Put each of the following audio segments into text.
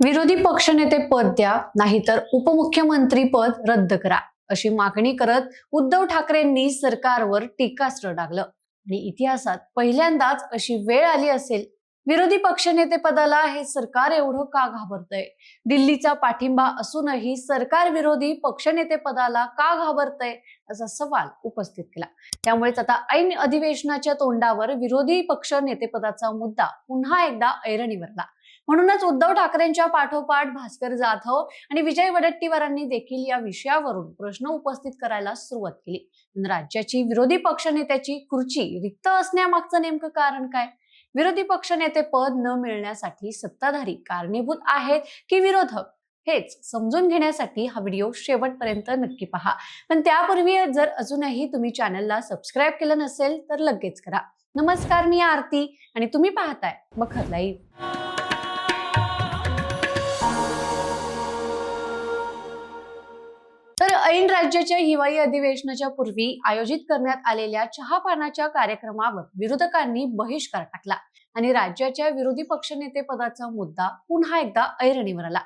विरोधी पक्षनेते पद द्या नाहीतर उपमुख्यमंत्री पद रद्द करा अशी मागणी करत उद्धव ठाकरेंनी सरकारवर टीकास्त्र डागलं आणि इतिहासात पहिल्यांदाच अशी वेळ आली असेल विरोधी पक्षनेते पदाला हे सरकार एवढं का घाबरतंय? दिल्लीचा पाठिंबा असूनही सरकार विरोधी पक्षनेते पदाला का घाबरतंय? असा सवाल उपस्थित केला. त्यामुळेच आता ऐन अधिवेशनाच्या तोंडावर विरोधी पक्ष नेतेपदाचा मुद्दा पुन्हा एकदा ऐरणीवरला म्हणूनच उद्धव ठाकरेंच्या पाठोपाठ भास्कर जाधव आणि विजय वडेट्टीवारांनी देखील या विषयावरून प्रश्न उपस्थित करायला सुरुवात केली. राज्याची विरोधी पक्षनेत्याची खुर्ची रिक्त असण्यामागचं नेमकं कारण काय? विरोधी पक्षनेते पद न मिळण्यासाठी सत्ताधारी कारणीभूत आहेत की विरोधक? हेच समजून घेण्यासाठी हा व्हिडिओ शेवटपर्यंत नक्की पहा. पण त्यापूर्वी जर अजूनही तुम्ही चॅनलला सबस्क्राईब केलं नसेल तर लगेच करा. नमस्कार मी आरती आणि तुम्ही पाहताय बखर लाईव्ह. ऐन राज्याच्या हिवाळी अधिवेशनाच्या पूर्वी आयोजित करण्यात आलेल्या चहापानाच्या कार्यक्रमावर विरोधकांनी बहिष्कार टाकला आणि राज्याच्या विरोधी पक्षनेते पदाचा मुद्दा पुन्हा एकदा ऐरणीवर आला.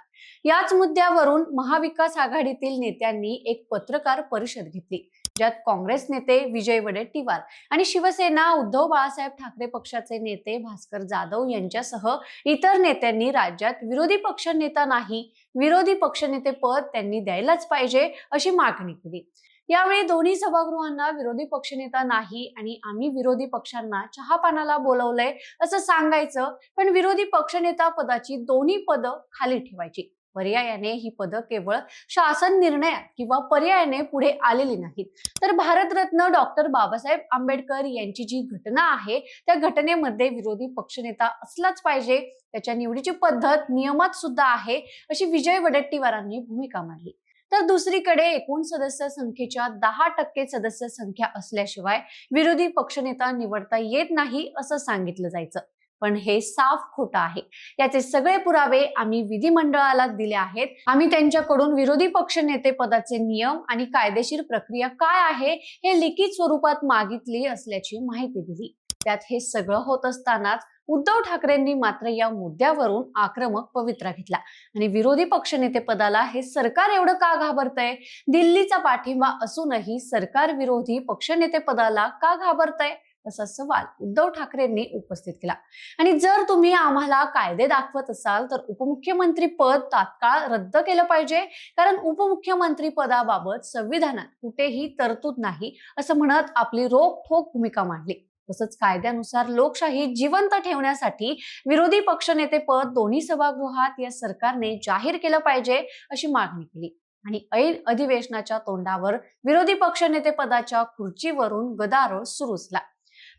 याच मुद्द्यावरून महाविकास आघाडीतील नेत्यांनी एक पत्रकार परिषद घेतली. ज्यात काँग्रेस नेते विजय वडेट्टीवार आणि शिवसेना उद्धव बाळासाहेब ठाकरे पक्षाचे नेते भास्कर जाधव यांच्यासह इतर नेत्यांनी राज्यात विरोधी पक्ष नेता नाही विरोधी पक्षनेते पद त्यांनी द्यायलाच पाहिजे अशी मागणी केली. यावेळी दोन्ही सभागृहांना विरोधी पक्षनेता नाही आणि आम्ही विरोधी पक्षांना चहापानाला बोलवलंय असं सांगायचं पण विरोधी पक्षनेता पदाची दोन्ही पदं खाली ठेवायची. पर्यायाने ही पदं केवळ शासन निर्णयात किंवा पर्यायाने पुढे आलेली नाहीत. तर भारतरत्न डॉक्टर बाबासाहेब आंबेडकर यांची जी घटना आहे त्या घटनेमध्ये विरोधी पक्षनेता असलाच पाहिजे. त्याच्या निवडीची पद्धत नियमात सुद्धा आहे अशी विजय वडेट्टीवारांनी भूमिका मांडली. तर दुसरीकडे एकूण सदस्य संख्येच्या दहा टक्के सदस्य संख्या असल्याशिवाय विरोधी पक्षनेता निवडता येत नाही असं सांगितलं जायचं. पण हे साफ खोटं आहे. याचे सगळे पुरावे आम्ही विधिमंडळाला दिले आहेत. आम्ही त्यांच्याकडून विरोधी पक्ष नेते पदाचे नियम आणि कायदेशीर प्रक्रिया काय आहे हे लिखित स्वरूपात मागितली असल्याची माहिती दिली. त्यात हे सगळं होत असतानाच उद्धव ठाकरेंनी मात्र या मुद्द्यावरून आक्रमक पवित्रा घेतला. आणि विरोधी पक्षनेते पदाला हे सरकार एवढं का घाबरतय? दिल्लीचा पाठिंबा असूनही सरकार विरोधी पक्षनेते पदाला का घाबरतय? असा सवाल उद्धव ठाकरेंनी उपस्थित केला. आणि जर तुम्ही आम्हाला कायदे दाखवत असाल तर उपमुख्यमंत्री पद तात्काळ रद्द केलं पाहिजे. कारण उपमुख्यमंत्री पदाबाबत संविधानात कुठेही तरतूद नाही असं म्हणत आपली रोखोक भूमिका मांडली. तसंच कायद्यानुसार लोकशाही जिवंत ठेवण्यासाठी विरोधी पक्षनेते पद दोन्ही सभागृहात या सरकारने जाहीर केलं पाहिजे अशी मागणी केली. आणि ऐन अधिवेशनाच्या तोंडावर विरोधी पक्षनेते पदाच्या खुर्चीवरून गदारोळ सुरू झाला.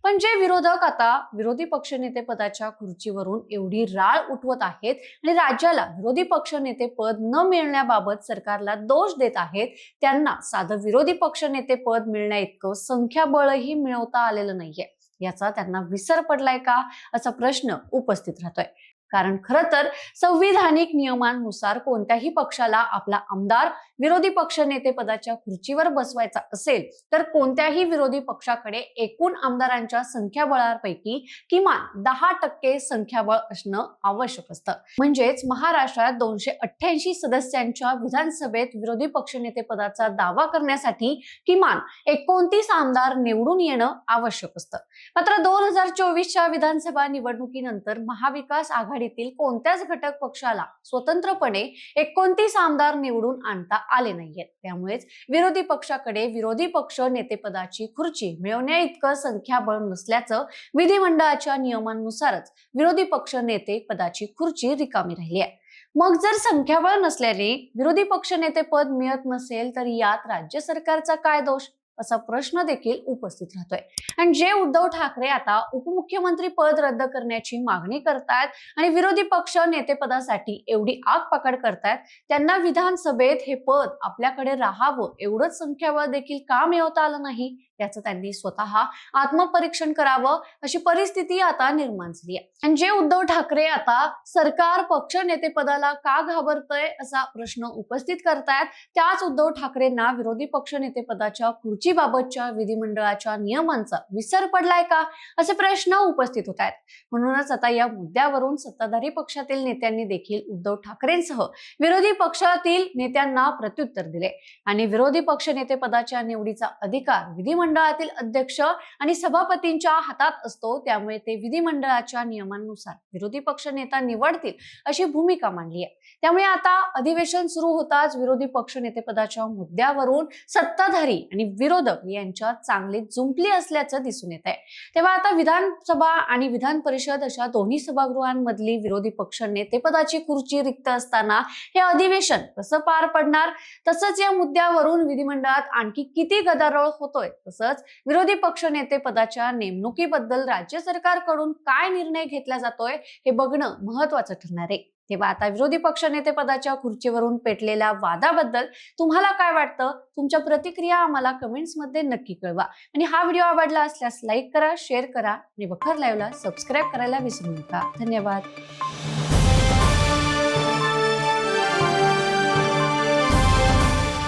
पण जे विरोधक आता विरोधी पक्षनेते पदाच्या खुर्चीवरून एवढी राळ उठवत आहेत आणि राज्याला विरोधी पक्षनेते पद न मिळण्याबाबत सरकारला दोष देत आहेत त्यांना साधं विरोधी पक्षनेते पद मिळण्या इतकं संख्याबळही मिळवता आलेलं नाहीये. याचा त्यांना विसर पडलाय का? असा प्रश्न उपस्थित राहतोय. कारण खरं तर संविधानिक नियमांनुसार कोणत्याही पक्षाला आपला आमदार विरोधी पक्ष नेते पदाच्या खुर्चीवर बसवायचा असेल तर कोणत्याही विरोधी पक्षाकडे एकूण आमदारांच्या संख्याबळापैकी किमान दहा टक्के संख्याबळ असणं आवश्यक असतं. म्हणजेच महाराष्ट्रात दोनशे अठ्ठ्याऐंशी सदस्यांच्या विधानसभेत विरोधी पक्षनेते पदाचा दावा करण्यासाठी किमान एकोणतीस आमदार निवडून येणं आवश्यक असतं. मात्र दोन हजार चोवीसच्या विधानसभा निवडणुकीनंतर महाविकास आघाडी आघाडीतील कोणत्याच घटक पक्षाला स्वतंत्रपणे एकोणतीस आमदार निवडून आणता आले नाहीयेत. त्यामुळेच विरोधी पक्षाकडे विरोधी पक्ष नेतेपदाची खुर्ची मिळवण्या इतकं संख्याबळ नसल्याचं विधिमंडळाच्या नियमांनुसारच विरोधी पक्ष नेते पदाची खुर्ची रिकामी राहिली आहे. मग जर संख्याबळ नसल्याने विरोधी पक्ष नेते पद मिळत नसेल तर यात राज्य सरकारचा काय दोष? असा प्रश्न देखील उपस्थित राहतोय. आणि जे उद्धव ठाकरे आता उपमुख्यमंत्री पद रद्द करण्याची मागणी करतायत आणि विरोधी पक्ष नेतेपदासाठी एवढी आगपकड करतायत त्यांना विधानसभेत हे पद आपल्याकडे राहावं एवढंच संख्याबळ देखील का मिळवता आलं नाही? याचं त्यांनी स्वतः आत्मपरीक्षण करावं अशी परिस्थिती आता निर्माण झाली आहे. आणि जे उद्धव ठाकरे आता सरकार पक्ष नेतेपदाला का घाबरतय असा प्रश्न उपस्थित करतायत त्याच उद्धव ठाकरेंना विरोधी पक्ष नेतेपदाच्या खुर्चीबाबतच्या विधिमंडळाच्या नियमांचा विसर पडलाय का असे प्रश्न उपस्थित होत आहेत म्हणूनच आता या मुद्द्यावरून सत्ताधारी पक्षातील नेत्यांनी देखील उद्धव ठाकरेंसह विरोधी पक्षातील नेत्यांना प्रत्युत्तर दिले. आणि विरोधी पक्ष नेतेपदाच्या निवडीचा अधिकार विधिमंडळातील अध्यक्ष आणि सभापतींच्या हातात असतो. त्यामुळे ते विधिमंडळाच्या नियमांनुसार विरोधी पक्ष नेता निवडतील अशी भूमिका मांडली आहे. त्यामुळे आता अधिवेशन सुरू होताच विरोधी पक्ष नेतेपदाच्या मुद्द्यावरून सत्ताधारी आणि विरोधक यांच्यात चांगली जुंपली असल्याचं दिसून येत आहे. तेव्हा आता विधानसभा आणि विधान परिषद अशा दोन्ही सभागृहांमधली विरोधी पक्ष नेतेपदाची खुर्ची रिक्त असताना हे अधिवेशन कसं पार पडणार? तसंच या मुद्द्यावरून विधिमंडळात आणखी किती गदारोळ होतोय? तसंच विरोधी पक्षनेते पदाच्या नेमणुकीबद्दल राज्य सरकारकडून काय निर्णय घेतला जातोय हे बघणं महत्वाचं ठरणार आहे. तेव्हा आता विरोधी पक्षनेते पदाच्या खुर्चीवरून पेटलेल्या वादाबद्दल तुम्हाला काय वाटतं? तुमच्या प्रतिक्रिया आम्हाला कमेंट्समध्ये नक्की कळवा. आणि हा व्हिडिओ आवडला असल्यास लाईक करा शेअर करा आणि बखर लाईव्हला सबस्क्राईब करायला विसरू नका. धन्यवाद.